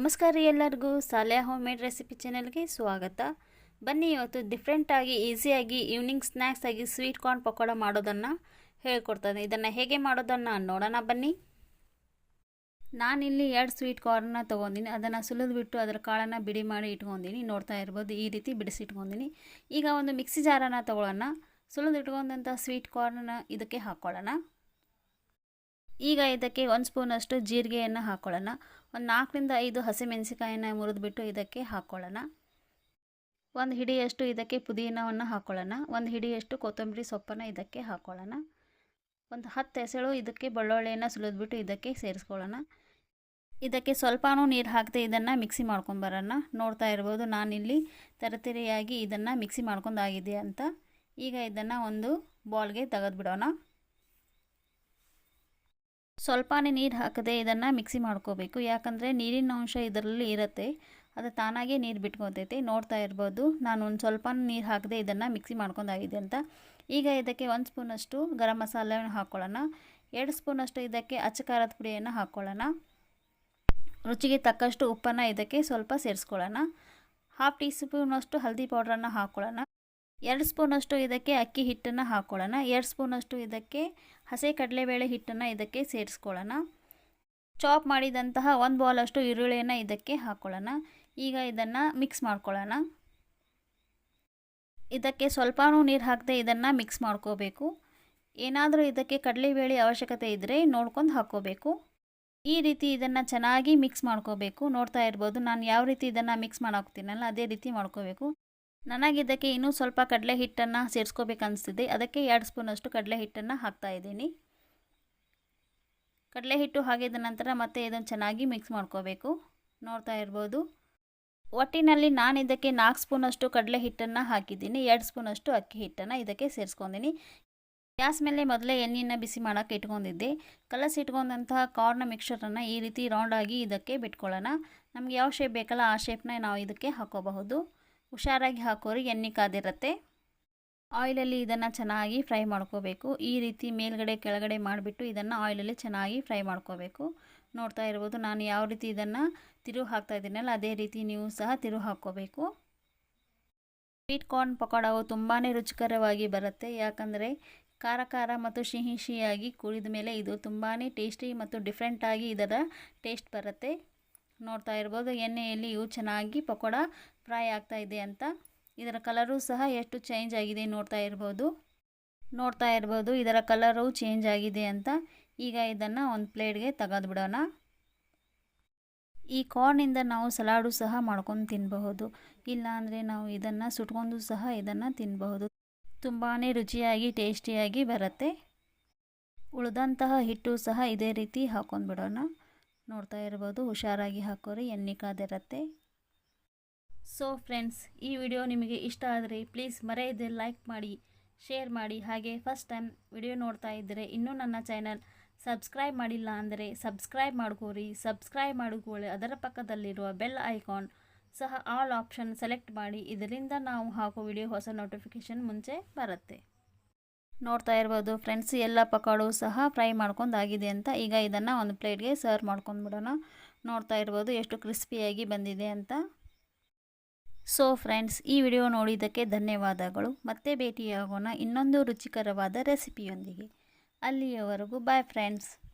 ನಮಸ್ಕಾರ ರೀ ಎಲ್ಲರಿಗೂ. ಸಾಲೆ ಹೋಮ್ ಮೇಡ್ ರೆಸಿಪಿ ಚಾನೆಲ್ಗೆ ಸ್ವಾಗತ. ಬನ್ನಿ ಇವತ್ತು ಡಿಫ್ರೆಂಟಾಗಿ ಈಸಿಯಾಗಿ ಈವ್ನಿಂಗ್ ಸ್ನ್ಯಾಕ್ಸ್ ಆಗಿ ಸ್ವೀಟ್ ಕಾರ್ನ್ ಪಕೋಡ ಮಾಡೋದನ್ನು ಹೇಳ್ಕೊಡ್ತಾನೆ. ಇದನ್ನು ಹೇಗೆ ಮಾಡೋದನ್ನು ನೋಡೋಣ ಬನ್ನಿ. ನಾನಿಲ್ಲಿ ಎರಡು ಸ್ವೀಟ್ ಕಾರ್ನ್ನ ತೊಗೊಂಡಿನಿ. ಅದನ್ನು ಸುಲಿದು ಬಿಟ್ಟು ಅದರ ಕಾಳನ್ನು ಬಿಡಿ ಮಾಡಿ ಇಟ್ಕೊಂಡಿನಿ. ನೋಡ್ತಾ ಇರ್ಬೋದು, ಈ ರೀತಿ ಬಿಡಿಸಿ ಇಟ್ಕೊಂಡಿನಿ ಈಗ ಒಂದು ಮಿಕ್ಸಿ ಜಾರನ್ನು ತೊಗೊಳ್ಳೋಣ. ಸುಲಿದು ಇಟ್ಕೊಂಡಂಥ ಸ್ವೀಟ್ ಕಾರ್ನನ್ನು ಇದಕ್ಕೆ ಹಾಕ್ಕೊಳ್ಳೋಣ. ಈಗ ಇದಕ್ಕೆ ಒಂದು ಸ್ಪೂನಷ್ಟು ಜೀರಿಗೆಯನ್ನು ಹಾಕ್ಕೊಳ್ಳೋಣ. ಒಂದು ನಾಲ್ಕರಿಂದ ಐದು ಹಸಿಮೆಣಸಿಕಾಯಿನ ಮುರಿದ್ಬಿಟ್ಟು ಇದಕ್ಕೆ ಹಾಕ್ಕೊಳ್ಳೋಣ ಒಂದು ಹಿಡಿಯಷ್ಟು ಇದಕ್ಕೆ ಪುದೀನವನ್ನು ಹಾಕ್ಕೊಳ್ಳೋಣ ಒಂದು ಹಿಡಿಯಷ್ಟು ಕೊತ್ತಂಬರಿ ಸೊಪ್ಪನ್ನು ಇದಕ್ಕೆ ಹಾಕ್ಕೊಳ್ಳೋಣ ಒಂದು ಹತ್ತು ಎಸಳು ಇದಕ್ಕೆ ಬೆಳ್ಳುಳ್ಳಿಯನ್ನು ಸುಲಿದ್ಬಿಟ್ಟು ಇದಕ್ಕೆ ಸೇರಿಸ್ಕೊಳ್ಳೋಣ. ಇದಕ್ಕೆ ಸ್ವಲ್ಪನೂ ನೀರು ಹಾಕದೆ ಇದನ್ನು ಮಿಕ್ಸಿ ಮಾಡ್ಕೊಂಬರೋಣ ನೋಡ್ತಾ ಇರ್ಬೋದು ನಾನಿಲ್ಲಿ ತರತರಿಯಾಗಿ ಇದನ್ನು ಮಿಕ್ಸಿ ಮಾಡ್ಕೊಂಡಾಗಿದೆ ಅಂತ. ಈಗ ಇದನ್ನು ಒಂದು ಬಾಲ್ಗೆ ತೆಗೆದುಬಿಡೋಣ. ಸ್ವಲ್ಪನೇ ನೀರು ಹಾಕದೆ ಇದನ್ನು ಮಿಕ್ಸಿ ಮಾಡ್ಕೋಬೇಕು. ಯಾಕಂದರೆ ನೀರಿನ ಅಂಶ ಇದರಲ್ಲಿ ಇರುತ್ತೆ. ಅದು ತಾನಾಗೆ ನೀರು ಬಿಟ್ಕೊತೈತೆ. ನೋಡ್ತಾ ಇರ್ಬೋದು. ನಾನು ಒಂದು ಸ್ವಲ್ಪ ನೀರು ಹಾಕದೆ ಇದನ್ನು ಮಿಕ್ಸಿ ಮಾಡ್ಕೊಂಡಾಗಿದೆ ಅಂತ. ಈಗ ಇದಕ್ಕೆ ಒಂದು ಸ್ಪೂನಷ್ಟು ಗರಂ ಮಸಾಲೆಯನ್ನು ಹಾಕ್ಕೊಳ್ಳೋಣ ಎರಡು ಸ್ಪೂನಷ್ಟು ಇದಕ್ಕೆ ಅಚ್ಚ ಖಾರದ ಪುಡಿಯನ್ನು ಹಾಕ್ಕೊಳ್ಳೋಣ ರುಚಿಗೆ ತಕ್ಕಷ್ಟು ಉಪ್ಪನ್ನು ಇದಕ್ಕೆ ಸ್ವಲ್ಪ ಸೇರಿಸ್ಕೊಳ್ಳೋಣ. ಹಾಫ್ ಟೀ ಸ್ಪೂನಷ್ಟು ಹಲ್ದಿ ಪೌಡ್ರನ್ನು ಹಾಕ್ಕೊಳ್ಳೋಣ ಎರಡು ಸ್ಪೂನಷ್ಟು ಇದಕ್ಕೆ ಅಕ್ಕಿ ಹಿಟ್ಟನ್ನು ಹಾಕ್ಕೊಳ್ಳೋಣ ಎರಡು ಸ್ಪೂನಷ್ಟು ಇದಕ್ಕೆ ಹಸಿ ಕಡಲೆಬೇಳೆ ಹಿಟ್ಟನ್ನು ಇದಕ್ಕೆ ಸೇರಿಸ್ಕೊಳ್ಳೋಣ. ಚಾಪ್ ಮಾಡಿದಂತಹ ಒಂದು ಬಾಲಷ್ಟು ಈರುಳ್ಳಿಯನ್ನು ಇದಕ್ಕೆ ಹಾಕ್ಕೊಳ್ಳೋಣ ಈಗ ಇದನ್ನು ಮಿಕ್ಸ್ ಮಾಡ್ಕೊಳ್ಳೋಣ. ಇದಕ್ಕೆ ಸ್ವಲ್ಪನೂ ನೀರು ಹಾಕದೆ ಇದನ್ನು ಮಿಕ್ಸ್ ಮಾಡ್ಕೋಬೇಕು. ಏನಾದರೂ ಇದಕ್ಕೆ ಕಡಲೆಬೇಳೆ ಅವಶ್ಯಕತೆ ಇದ್ದರೆ ನೋಡ್ಕೊಂಡು ಹಾಕ್ಕೋಬೇಕು. ಈ ರೀತಿ ಇದನ್ನು ಚೆನ್ನಾಗಿ ಮಿಕ್ಸ್ ಮಾಡ್ಕೋಬೇಕು. ನೋಡ್ತಾ ಇರ್ಬೋದು. ನಾನು ಯಾವ ರೀತಿ ಇದನ್ನು ಮಿಕ್ಸ್ ಮಾಡಾಕ್ತೀನಲ್ಲ, ಅದೇ ರೀತಿ ಮಾಡ್ಕೋಬೇಕು. ನನಗಿದ್ದಕ್ಕೆ ಇನ್ನೂ ಸ್ವಲ್ಪ ಕಡಲೆ ಹಿಟ್ಟನ್ನು ಸೇರಿಸ್ಕೋಬೇಕು ಅನಿಸ್ತಿದೆ ಅದಕ್ಕೆ ಎರಡು ಸ್ಪೂನಷ್ಟು ಕಡಲೆ ಹಿಟ್ಟನ್ನು ಹಾಕ್ತಾ ಇದ್ದೀನಿ. ಕಡಲೆ ಹಿಟ್ಟು ಹಾಕಿದ ನಂತರ ಮತ್ತೆ ಇದನ್ನು ಚೆನ್ನಾಗಿ ಮಿಕ್ಸ್ ಮಾಡ್ಕೋಬೇಕು. ನೋಡ್ತಾ ಇರ್ಬೋದು. ಒಟ್ಟಿನಲ್ಲಿ ನಾನು ಇದಕ್ಕೆ ನಾಲ್ಕು ಸ್ಪೂನಷ್ಟು ಕಡಲೆ ಹಿಟ್ಟನ್ನು ಹಾಕಿದ್ದೀನಿ. ಎರಡು ಸ್ಪೂನಷ್ಟು ಅಕ್ಕಿ ಹಿಟ್ಟನ್ನು ಇದಕ್ಕೆ ಸೇರಿಸ್ಕೊಂಡಿನಿ. ಗ್ಯಾಸ್ ಮೇಲೆ ಮೊದಲೇ ಎಣ್ಣೆಯನ್ನು ಬಿಸಿ ಮಾಡೋಕ್ಕೆ ಇಟ್ಕೊಂಡಿದ್ದೆ. ಕಲಸಿ ಇಟ್ಕೊಂಡಂತಹ ಕಾರ್ನ ಮಿಕ್ಸರನ್ನು ಈ ರೀತಿ ರೌಂಡಾಗಿ ಇದಕ್ಕೆ ಬಿಟ್ಕೊಳ್ಳೋಣ. ನಮ್ಗೆ ಯಾವ ಶೇಪ್ ಬೇಕಲ್ಲ ಆ ಶೇಪ್ನ ನಾವು ಇದಕ್ಕೆ ಹಾಕೋಬಹುದು ಹುಷಾರಾಗಿ ಹಾಕೋರಿ, ಎಣ್ಣೆ ಕಾದಿರುತ್ತೆ. ಆಯಿಲಲ್ಲಿ ಇದನ್ನು ಚೆನ್ನಾಗಿ ಫ್ರೈ ಮಾಡ್ಕೋಬೇಕು. ಈ ರೀತಿ ಮೇಲ್ಗಡೆ ಕೆಳಗಡೆ ಮಾಡಿಬಿಟ್ಟು ಇದನ್ನು ಆಯಿಲಲ್ಲಿ ಚೆನ್ನಾಗಿ ಫ್ರೈ ಮಾಡ್ಕೋಬೇಕು. ನೋಡ್ತಾ ಇರ್ಬೋದು, ನಾನು ಯಾವ ರೀತಿ ಇದನ್ನು ತಿರುವು ಹಾಕ್ತಾ ಇದ್ದೀನಲ್ಲ, ಅದೇ ರೀತಿ ನೀವು ಸಹ ತಿರುವು ಹಾಕ್ಕೋಬೇಕು. ಸ್ವೀಟ್ ಕಾರ್ನ್ ಪಕೋಡವು ತುಂಬಾ ರುಚಿಕರವಾಗಿ ಬರುತ್ತೆ. ಯಾಕಂದರೆ ಖಾರ ಖಾರ ಮತ್ತು ಸಿಹಿ ಸಿಹಿಯಾಗಿ ಕುಡಿದ ಮೇಲೆ ಇದು ತುಂಬಾ ಟೇಸ್ಟಿ ಮತ್ತು ಡಿಫ್ರೆಂಟಾಗಿ ಇದರ ಟೇಸ್ಟ್ ಬರುತ್ತೆ. ನೋಡ್ತಾ ಇರ್ಬೋದು, ಎಣ್ಣೆಯಲ್ಲಿ ಇವು ಚೆನ್ನಾಗಿ ಪಕೋಡ ಫ್ರೈ ಆಗ್ತಾ ಇದೆ ಅಂತ. ಇದರ ಕಲರು ಸಹ ಎಷ್ಟು ಚೇಂಜ್ ಆಗಿದೆ ನೋಡ್ತಾ ಇರ್ಬೋದು. ನೋಡ್ತಾ ಇರ್ಬೋದು ಇದರ ಕಲರು ಚೇಂಜ್ ಆಗಿದೆ ಅಂತ. ಈಗ ಇದನ್ನು ಒಂದು ಪ್ಲೇಟ್ಗೆ ತೆಗೆದುಬಿಡೋಣ ಈ ಕಾರ್ನಿಂದ ನಾವು ಸಲಾಡು ಸಹ ಮಾಡ್ಕೊಂಡು ತಿನ್ನಬಹುದು ಇಲ್ಲಾಂದರೆ ನಾವು ಇದನ್ನು ಸುಟ್ಕೊಂಡು ಸಹ ಇದನ್ನು ತಿನ್ನಬಹುದು ತುಂಬಾ ರುಚಿಯಾಗಿ, ಟೇಸ್ಟಿಯಾಗಿ ಬರುತ್ತೆ. ಉಳಿದಂತಹ ಹಿಟ್ಟು ಸಹ ಇದೇ ರೀತಿ ಹಾಕೊಂಡ್ಬಿಡೋಣ ನೋಡ್ತಾ ಇರ್ಬೋದು, ಹುಷಾರಾಗಿ ಹಾಕೋರಿ, ಎಣ್ಣೆ ಕಾದಿರತ್ತೆ. ಸೊ ಫ್ರೆಂಡ್ಸ್ ಈ ವಿಡಿಯೋ ನಿಮಗೆ ಇಷ್ಟ ಆದರೆ ಪ್ಲೀಸ್ ಮರೆಯದೆ ಲೈಕ್ ಮಾಡಿ ಶೇರ್ ಮಾಡಿ. ಹಾಗೆ ಫಸ್ಟ್ ಟೈಮ್ ವಿಡಿಯೋ ನೋಡ್ತಾ ಇದ್ದರೆ ಇನ್ನೂ ನನ್ನ ಚಾನಲ್ ಸಬ್ಸ್ಕ್ರೈಬ್ ಮಾಡಿಲ್ಲ ಅಂದರೆ ಸಬ್ಸ್ಕ್ರೈಬ್ ಮಾಡ್ಕೋರಿ. ಸಬ್ಸ್ಕ್ರೈಬ್ ಮಾಡಿಕೊಳ್ಳಿ ಅದರ ಪಕ್ಕದಲ್ಲಿರುವ ಬೆಲ್ ಐಕಾನ್ ಸಹ ಆಲ್ ಆಪ್ಷನ್ ಸೆಲೆಕ್ಟ್ ಮಾಡಿ. ಇದರಿಂದ ನಾವು ಹಾಕೋ ವಿಡಿಯೋ ಹೊಸ ನೋಟಿಫಿಕೇಷನ್ ಮುಂಚೆ ಬರುತ್ತೆ. ನೋಡ್ತಾ ಇರ್ಬೋದು ಫ್ರೆಂಡ್ಸ್ ಎಲ್ಲ ಪಕೋಡು ಸಹ ಫ್ರೈ ಮಾಡ್ಕೊಂಡಾಗಿದೆ ಅಂತ ಈಗ ಇದನ್ನು ಒಂದು ಪ್ಲೇಟ್ಗೆ ಸರ್ವ್ ಮಾಡ್ಕೊಂಡ್ಬಿಡೋಣ ನೋಡ್ತಾ ಇರ್ಬೋದು ಎಷ್ಟು ಕ್ರಿಸ್ಪಿಯಾಗಿ ಬಂದಿದೆ ಅಂತ. ಸೊ ಫ್ರೆಂಡ್ಸ್ ಈ ವಿಡಿಯೋ ನೋಡಿದ್ದಕ್ಕೆ ಧನ್ಯವಾದಗಳು. ಮತ್ತೆ ಭೇಟಿಯಾಗೋಣ ಇನ್ನೊಂದು ರುಚಿಕರವಾದ ರೆಸಿಪಿಯೊಂದಿಗೆ. ಅಲ್ಲಿಯವರೆಗೂ ಬಾಯ್ ಫ್ರೆಂಡ್ಸ್